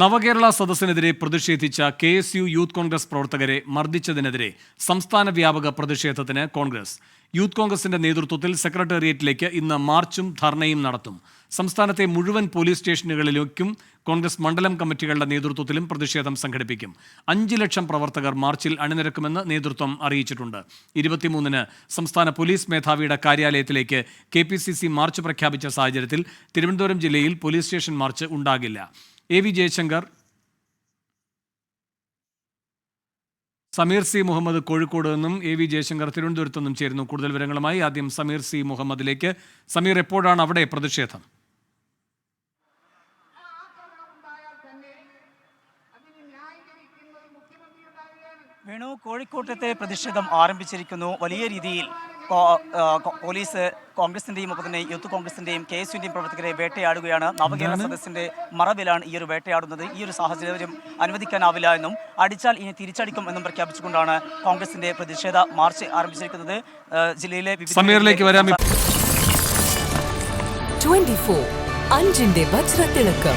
നവകേരള സദസ്സിനെതിരെ പ്രതിഷേധിച്ച K S U youth Congress പ്രവർത്തകരെ മർദ്ദിച്ചതിനെതിരെ സംസ്ഥാന വ്യാപക പ്രതിഷേധത്തിന് കോൺഗ്രസ്. യൂത്ത് കോൺഗ്രസിന്റെ നേതൃത്വത്തിൽ സെക്രട്ടേറിയറ്റിലേക്ക് ഇന്ന് മാർച്ചും ധർണയും നടത്തും. സംസ്ഥാനത്തെ മുഴുവൻ പോലീസ് സ്റ്റേഷനുകളിലേക്കും കോൺഗ്രസ് മണ്ഡലം കമ്മിറ്റികളുടെ നേതൃത്വത്തിലും പ്രതിഷേധം സംഘടിപ്പിക്കും. അഞ്ച് ലക്ഷം പ്രവർത്തകർ മാർച്ചിൽ അണിനിരക്കുമെന്ന് നേതൃത്വം അറിയിച്ചിട്ടുണ്ട്. ഇരുപത്തിമൂന്നിന് സംസ്ഥാന പോലീസ് മേധാവിയുടെ കാര്യാലയത്തിലേക്ക് കെ മാർച്ച് പ്രഖ്യാപിച്ച സാഹചര്യത്തിൽ തിരുവനന്തപുരം ജില്ലയിൽ പോലീസ് സ്റ്റേഷൻ മാർച്ച് ഉണ്ടാകില്ല. A V Jayasankar Sameer C Muhammad Kozhikode നിന്നും എ വി ജയശങ്കർ തിരുവനന്തപുരത്ത് നിന്നും ചേരുന്നു. കൂടുതൽ വിവരങ്ങളുമായി ആദ്യം സമീർ സി മുഹമ്മദിലേക്ക്. സമീർ എപ്പോഴാണ് അവിടെ പ്രതിഷേധം? വേണു കോഴിക്കോട്ടത്തെ പ്രതിഷേധം ആരംഭിച്ചിരിക്കുന്നു. വലിയ രീതിയിൽ പോലീസ് കോൺഗ്രസിന്റെയും ഒപ്പം തന്നെ യൂത്ത് കോൺഗ്രസിന്റെയും കെ എസ് യുവിന്റെയും പ്രവർത്തകരെ വേട്ടയാടുകയാണ്. നവകേരള സദസ്സിന്റെ മറവിലാണ് ഈ ഒരു വേട്ടയാടുന്നത്. ഈ ഒരു സാഹചര്യം അനുവദിക്കാനാവില്ല എന്നും അടിച്ചാൽ ഇനി തിരിച്ചടിക്കും എന്നും പ്രഖ്യാപിച്ചുകൊണ്ടാണ് കോൺഗ്രസിന്റെ പ്രതിഷേധ മാർച്ച് ആരംഭിച്ചിരിക്കുന്നത്. ജില്ലയിലെ വിവിധ സമീറിലേക്ക് വരാം. ട്വന്റി ഫോർ അഞ്ചിന്റെ വജ്രത്തിളക്കം.